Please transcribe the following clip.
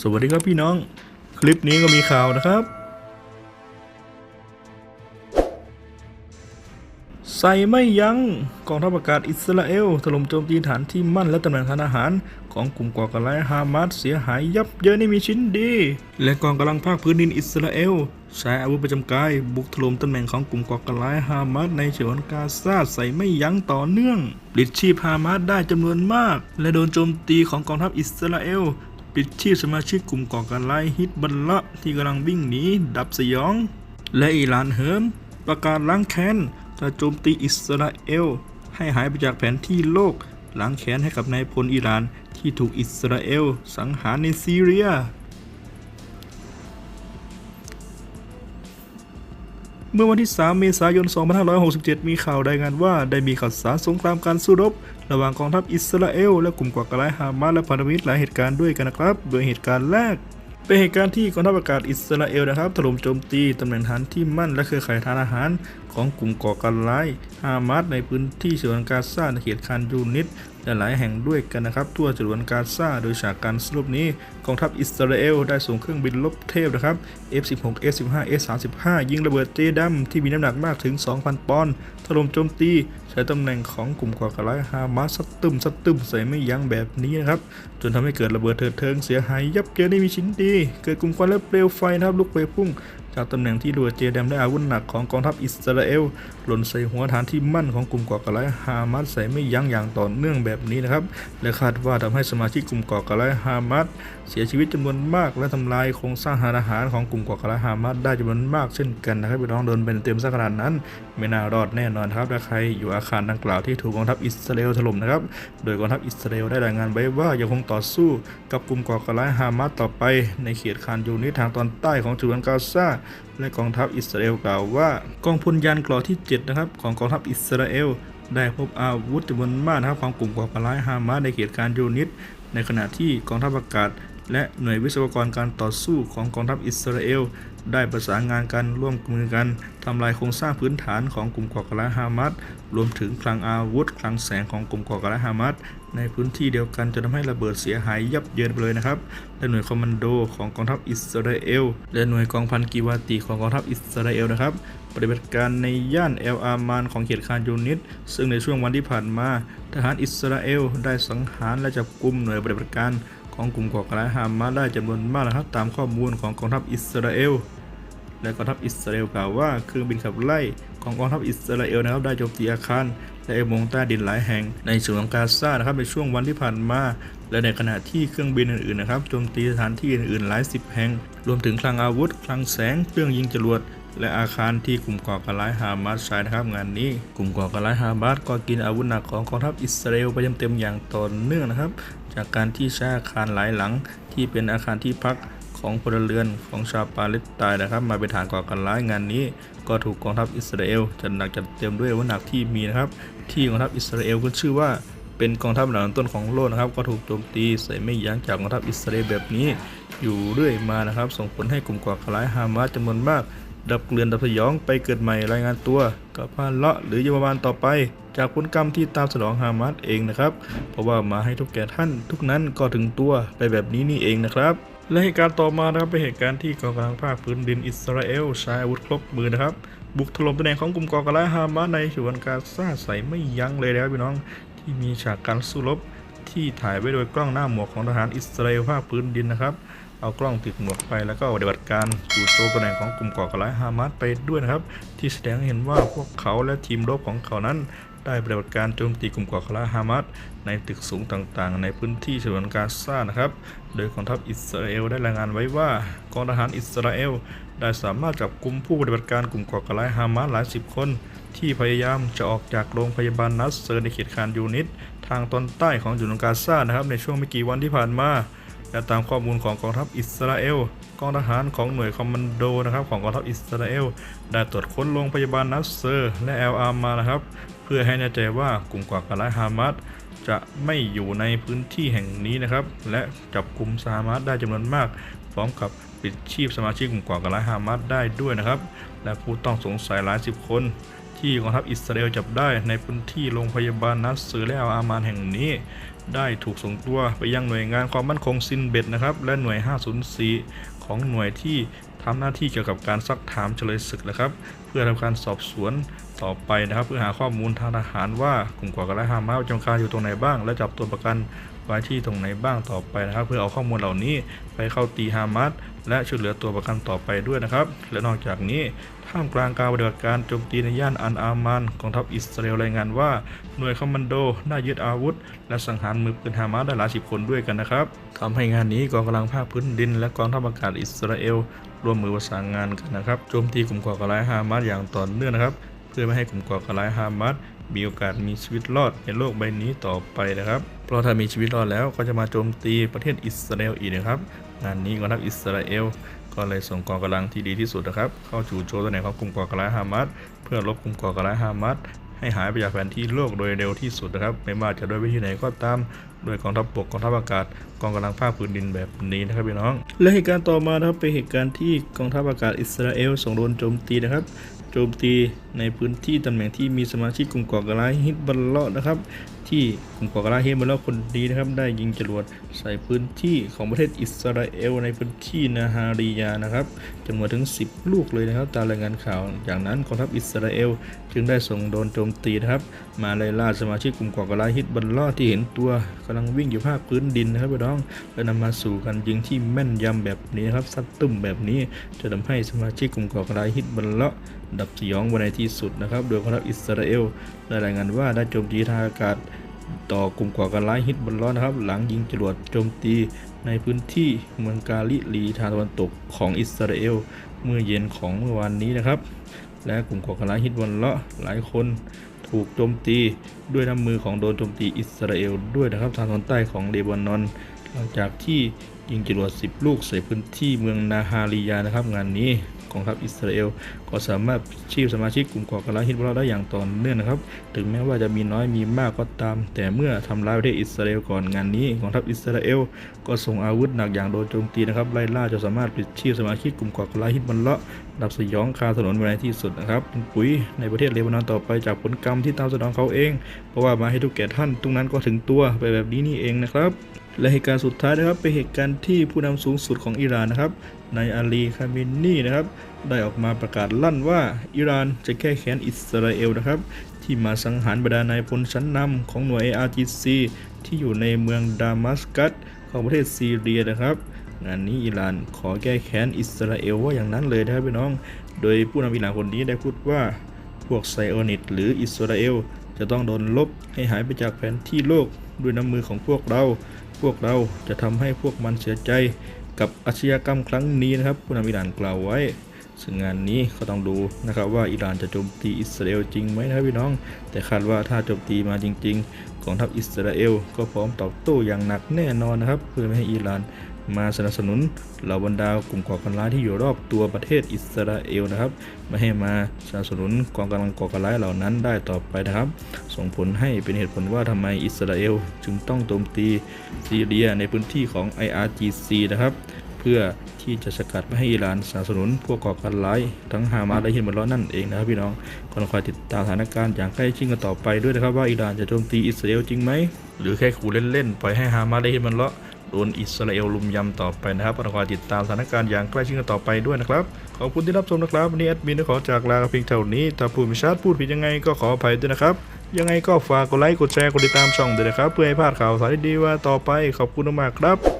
สวัสดีครับพี่น้อง คลิปนี้ก็มีข่าวนะครับ ใส่ไม่ยัง้งกองทัพอากาศอิสราเอลถล่มโจมตีฐานที่มั่นและตำแหน่งทางอาหาร ของกลุ่มก่อการร้ายฮามาสเสียหายยับเยินไม่มีชิ้นดี และกองกำลังภาคพื้นดินอิสราเอลใช้อาวุธประจำกายบุกถล่มตำแหน่งของกลุ่มก่อการร้ายฮามาสในฉนวนกาซาใส่ไม่ยั้งต่อเนื่องปลิดชีพฮามาสได้จำนวนมาก และโดนโจมตีของกองทัพอิสราเอล ปิดชีพสมาชิกกลุ่มก่อการร้ายฮิตบัลละที่กำลังวิ่งหนีดับสยอง และอิหร่านเฮิมประกาศล้างแค้นจะโจมตีอิสราเอล ให้หายไปจากแผนที่โลกล้างแค้นให้กับนายพลอิหร่านที่ถูกอิสราเอล สังหารในซีเรีย เมื่อวันที่ 3 เมษายน 2567 มีข่าวรายงานว่าได้มีข่าวสารสงครามการสู้รบ ระหว่างกองทัพอิสราเอลและกลุ่มก่อการร้ายฮามาสและพันธมิตรหลายเหตุการณ์ด้วยกันนะครับ โดยเหตุการณ์แรก เป็นเหตุการณ์ที่กองทัพอากาศอิสราเอลนะครับถล่มโจมตีตำแหน่งฐานที่มั่นและเครือข่ายทานอาหารของกลุ่มก่อการร้ายฮามาสในพื้นที่ฉนวนกาซาในเขตคานยูนิตและหลายแห่งด้วยกันนะครับทั่วฉนวนกาซาโดยฉากการสรุปนี้กองทัพอิสราเอลได้ส่งเครื่องบินลบเทพนะครับ F16 F15 F35 ยิงระเบิดเจดัมที่มีน้ำหนักมากถึง 2,000 ปอนด์ถล่มโจมตี ช้ตำแหน่งของกลุ่มก่อการร้ายฮามาสสตึมสตึมใส่ไม่ยั้งแบบนี้นะครับ จนทำให้เกิดระเบิดเถิดเทิงเสียหายยับเยินไม่มีชิ้นดี เกิดกลุ่มควันและเปลวไฟนะครับลุกไปพุ่ง จากตำแหน่งที่ดัวเจแดมได้อาวุธหนักของกองทัพอิสราเอล หล่นใส่หัวฐานที่มั่นของกลุ่มก่อการร้ายฮามาสใส่ไม่ยั้งอย่างต่อเนื่องแบบนี้นะครับ และคาดว่าทำให้สมาชิกกลุ่มก่อการร้ายฮามาสเสียชีวิตจำนวนมาก และทำลายโครงสร้างอาหารของกลุ่มก่อการร้ายฮามาสได้จำนวนมากเช่นกันนะครับพี่น้องโดนเป็นเต็มสักขนาดนั้น ไม่น่ารอดแน่นอนครับถ้าใครอยู่อาคารดังกล่าวที่ถูกกองทัพอิสราเอลถล่มนะครับ โดยกองทัพอิสราเอลได้รายงานไว้ว่ายังคงต่อสู้กับกลุ่มก่อการร้ายฮามาสต่อไป ในเขตคานยูนิทางตอนใต้ของฉนวนกาซาและกองทัพอิสราเอลกล่าวว่ากองพลยานเกราะที่ 7 นะครับ ของกองทัพอิสราเอลได้พบอาวุธจำนวนมากนะครับของกลุ่มก่อการร้ายฮามาสในเขตการยูนิต ในขณะที่กองทัพอากาศ และหน่วยวิศวกรการต่อสู้ของกองทัพอิสราเอล ได้ประสานงานกันร่วมมือกันทำลายโครงสร้างพื้นฐานของกลุ่มก่อการร้ายฮามาสรวมถึงคลังอาวุธคลังแสงของกลุ่มก่อการร้ายฮามาสในพื้นที่เดียวกันจนทำให้ระเบิดเสียหายยับเยินไปเลยนะครับ และหน่วยคอมมานโดของกองทัพอิสราเอล และหน่วยกองพันกิวาติของกองทัพอิสราเอลนะครับปฏิบัติการในย่านเอลอามานของเขตคานยูนิต ซึ่งในช่วงวันที่ผ่านมา ทหารอิสราเอลได้สังหารและจับกลุ่มหน่วยปฏิบัติการ ของกลุ่มก่อการร้ายฮามาสได้จำนวนมากนะครับตามข้อมูลของกองทัพอิสราเอลและกองทัพอิสราเอลกล่าวว่าเครื่องบินขับไล่ของกองทัพอิสราเอลนะครับได้โจมตีอาคารและอุโมงใต้ดินหลายแห่งในฉนวนของกาซานะครับในช่วงวันที่ผ่านมา และในขณะที่เครื่องบินอื่นๆนะครับโจมตีสถานที่อื่นๆ หลายสิบแห่ง รวมถึงคลังอาวุธ คลังแสง เครื่องยิงจรวดและอาคารที่กลุ่มก่อการร้ายฮามาสใช้นะครับงานนี้ กลุ่มก่อการร้ายฮามาสก็กินอาวุธหนักของกองทัพอิสราเอลไปเต็มๆอย่างต่อเนื่องนะครับ จากการที่ใช้อาคารหลายหลัง ที่เป็นอาคารที่พักของพลเรือนของชาวปาเลสไตน์นะครับ มาเป็นฐานก่อการร้ายงานนี้ ก็ถูกกองทัพอิสราเอลจัดหนักจัดเต็มด้วยวุธหนักที่มีนะครับ ที่กองทัพอิสราเอลขึ้นชื่อว่าเป็นกองทัพหลังต้นของโลกนะครับ ก็ถูกโจมตีใส่ไม่ยั้งจากกองทัพอิสราเอลแบบนี้ อยู่เรื่อยมานะครับ ส่งผลให้กลุ่มก่อการร้ายฮามาสจำนวนมาก ดับเกลื่อนดับสยองไปเกิดใหม่รายงานตัวกับพานเลาะหรือเยาวบาลต่อไป จากผลกรรมที่ตามสนองฮามาสเองนะครับ เพราะว่ามาให้ทุกแก่ท่านทุกนั้นก็ถึงตัวไปแบบนี้นี่เองนะครับและเหตุการณ์ต่อมานะครับเป็นเหตุการณ์ที่กองกำลังภาคพื้นดินอิสราเอลใช้อาวุธครบมือนะครับ บุกถล่มตำแหน่งของกลุ่มก่อการร้ายฮามาสในฉวนกาซาใส่ไม่ยั้งเลยนะครับพี่น้องที่มีฉากการสู้รบที่ถ่ายไว้โดยกล้องหน้าหมวกของทหารอิสราเอลภาคพื้นดินนะครับ เอากล้องติดหมวกไปแล้วก็ปฏิบัติการจู่โจมตำแหน่งของกลุ่มก่อการร้ายฮามาสไปด้วยนะครับ ที่แสดงให้เห็นว่าพวกเขาและทีมรบของเขานั้นได้ปฏิบัติการโจมตีกลุ่มก่อการร้ายฮามาสในตึกสูงต่างๆ ในพื้นที่ฉนวนกาซานะครับ โดยกองทัพอิสราเอลได้รายงานไว้ว่ากองทหารอิสราเอลได้สามารถจับกลุ่มผู้ปฏิบัติการกลุ่มก่อการร้ายฮามาสหลายสิบคน ที่พยายามจะออกจากโรงพยาบาลนัสเซอร์ในเขตคานยูนิตทางตอนใต้ของฉนวนกาซานะครับในช่วงไม่กี่วันที่ผ่านมา และตามข้อมูลของกองทัพอิสราเอลกองทหารของหน่วยคอมมานโดนะครับของกองทัพอิสราเอลได้ตรวจค้นโรงพยาบาลนัสเซอร์และเอลอาร์มานะครับ เพื่อให้แน่ใจว่ากลุ่มก่อการร้ายฮามาสจะไม่อยู่ในพื้นที่แห่งนี้นะครับ และจับกลุ่มซามาสได้จำนวนมาก พร้อมกับปิดชีพสมาชิกกลุ่มก่อการร้ายฮามาสได้ด้วยนะครับ และผู้ต้องสงสัยหลายสิบคน ที่กองทัพอิสราเอลจับได้ในพื้นที่โรงพยาบาลนัสเซอร์และอัลอามานแห่งนี้ ได้ถูกส่งตัวไปยังหน่วยงานความมั่นคงซินเบ็ดนะครับ และหน่วย 504 ของหน่วยที่ ทำหน้าที่เกี่ยวกับการซักถามเฉลยศึกนะครับ เพื่อทำการสอบสวนต่อไปนะครับ เพื่อหาข้อมูลทางทหารว่ากลุ่มก่อการร้ายฮามาสจงการอยู่ตรงไหนบ้าง และจับตัวประกันไว้ที่ตรงไหนบ้างต่อไปนะครับ เพื่อเอาข้อมูลเหล่านี้ไปเข้าตีฮามาสและช่วยเหลือตัวประกันต่อไปด้วยนะครับ และนอกจากนี้ท่ามกลางการปฏิบัติการโจมตีในย่านอันอามานกองทัพอิสราเอลรายงานว่า หน่วยคอมมานโดได้ยึดอาวุธ และสังหารมือปืนฮามาสได้หลายสิบคนด้วยกันนะครับทำให้งานนี้กองกำลังภาคพื้นดิน และกองทัพอากาศอิสราเอลร่วมมือประสานงานกันนะครับโจมตีกลุ่มก่อการร้ายฮามาสอย่างต่อเนื่องนะครับ เพื่อไม่ให้กลุ่มก่อการร้ายฮามาสมีโอกาสมีชีวิตรอดในโลกใบนี้ต่อไปนะครับ เพราะถ้ามีชีวิตรอดแล้วก็จะมาโจมตีประเทศอิสราเอลอีกนะครับ งานนี้กองทัพอิสราเอลก็เลยส่งกองกำลังที่ดีที่สุดนะครับ เข้าจู่โจมตำแหน่งของกลุ่มก่อการร้ายฮามาสเพื่อลบกลุ่มก่อการร้ายฮามาส ให้หายไปจากแผนที่โลกโดยเร็วที่สุดนะครับ ไม่ว่าจะด้วยวิธีไหนก็ตามโดยกองทัพบกกองทัพอากาศกองกำลังภาคพื้นดินแบบนี้นะครับพี่น้อง และเหตุการณ์ต่อมานะครับเป็นเหตุการณ์ที่กองทัพอากาศอิสราเอลส่งโดรนโจมตีนะครับโจมตีในพื้นที่ตำแหน่งที่มีสมาชิกกลุ่มก่อการร้ายฮิตบัลเลาะนะครับ ที่กลุ่มก่อการร้ายฮิตบัลเลาะคนดีนะครับ ได้ยิงจรวดใส่พื้นที่ของประเทศอิสราเอลในพื้นที่นาฮาริยานะครับจำนวนถึง 10 ลูกเลยนะครับ ตามรายงานข่าว จากนั้นกองทัพอิสราเอล จึงได้ส่งโดนโจมตีนะครับ มาไล่ล่าสมาชิกกลุ่มก่อการร้ายฮิตบัลลาะที่เห็นตัวกำลังวิ่งอยู่ภาคพื้นดินนะครับพี่น้องและนำมาสู่การยิงที่แม่นยำแบบนี้นะครับซัดตุ้มแบบนี้จะทำให้สมาชิกกลุ่มก่อการร้ายฮิตบัลลาะดับสยองไว้ในที่สุดนะครับ โดยกองทัพอิสราเอลได้รายงานว่าได้โจมตีทางอากาศ ต่อกลุ่มก่อการร้ายฮิตบัลเลาะนะครับ หลังยิงจรวดโจมตีในพื้นที่เมืองกาลิลีทางตะวันตกของอิสราเอล เมื่อเย็นของเมื่อวานนี้นะครับ และกลุ่มก่อการร้ายฮิตบัลเลาะหลายคนถูกโจมตีด้วยน้ำมือของโดนโจมตีอิสราเอลด้วยนะครับทางตอนใต้ของเลบานอน หลังจากที่ยิงจรวด 10 ลูกใส่พื้นที่เมืองนาฮาริยานะครับ งานนี้กองทัพอิสราเอลก็สามารถชีพสมาชิกกลุ่มก่อการร้ายฮิตบัลเลาะได้อย่างต่อเนื่องนะครับ ถึงแม้ว่าจะมีน้อยมีมากก็ตาม แต่เมื่อทำร้ายประเทศอิสราเอลก่อนงานนี้กองทัพอิสราเอลก็ส่งอาวุธหนักอย่างโดนโจมตีนะครับไล่ล่าจนสามารถปิดชีพสมาชิกกลุ่มก่อการร้ายฮิตบัลเลาะดับสยองคาถนนไว้ในที่สุดนะครับปุ๋ยในประเทศเลบานอนต่อไปจากผลกรรมที่ตามสนองเขาเอง เพราะว่ามาให้ทุกแก่ท่านตรงนั้นก็ถึงตัวไปแบบนี้นี่เองนะครับและเหตุการณ์สุดท้ายนะครับเป็นเหตุการณ์ที่ผู้นำสูงสุดของอิหร่านนะครับนายอาลีคาเมนนีนะครับได้ออกมาประกาศลั่นว่า อิหร่านจะแก้แค้นอิสราเอลนะครับ ที่มาสังหารบรรดานายพลชั้นนำของหน่วย ARGC ที่อยู่ในเมืองดามัสกัสของประเทศซีเรียนะครับงานนี้อิหร่านขอแก้แค้นอิสราเอลว่าอย่างนั้นเลยนะครับพี่น้อง โดยผู้นำอิหร่านคนนี้ได้พูดว่าพวกไซโอนิตหรืออิสราเอลจะต้องโดนลบให้หายไปจากแผนที่โลกด้วยน้ำมือของพวกเรา พวกเราจะทำให้พวกมันเสียใจกับอาชญากรรมครั้งนี้นะครับผู้นำอิหร่านกล่าวไว้ ซึ่งงานนี้ก็ต้องดูนะครับว่าอิหร่านจะโจมตีอิสราเอลจริงไหมนะครับพี่น้อง แต่คาดว่าถ้าโจมตีมาจริง ๆ กองทัพอิสราเอลก็พร้อมตอบโต้อย่างหนักแน่นอนนะครับ เพื่อไม่ให้อิหร่านมาสนับสนุนเหล่าบรรดากลุ่มก่อการร้ายที่อยู่รอบตัวประเทศอิสราเอลนะครับ ไม่ให้มาสนับสนุนกองกำลังก่อการร้ายเหล่านั้นได้ต่อไปนะครับ ส่งผลให้เป็นเหตุผลว่าทำไมอิสราเอลจึงต้องโจมตีซีเรียในพื้นที่ของ IRGC นะครับ พื่อที่จะสกัดไม่ให้อิหร่านสนับสนุนพวกก่อการร้ายทั้งฮามาสและฮิซบอลเลาะนั่นเองนะครับพี่น้องก็ต้อคอยติดตามสถานการณ์อย่างใกล้ชิดกันต่อไปด้วยนะครับว่าอิหร่านจะโจมตีอิสราเอลจริงไหมหรือแค่ขู่เล่นๆปล่อยให้ฮามาสและฮิซบอลเลาะโดนอิสราเอลลุมยำต่อไปนะครับเราคอยติดตามสถานการณ์อย่างใกล้ชิดกันต่อไปด้วยนะครับ ขอบคุณที่รับชมนะครับวันนี้แอดมินขอจากลาเพียงเท่านี้ ถ้าพูดไม่ชัดพูดผิดยังไงก็ขออภัยด้วยนะครับ ยังไงก็ฝากกดไลค์ กดแชร์ กดติดตามช่องด้วยนะครับ เพื่อให้พลาดข่าวสารดีๆว่าต่อไป ขอบคุณมากครับ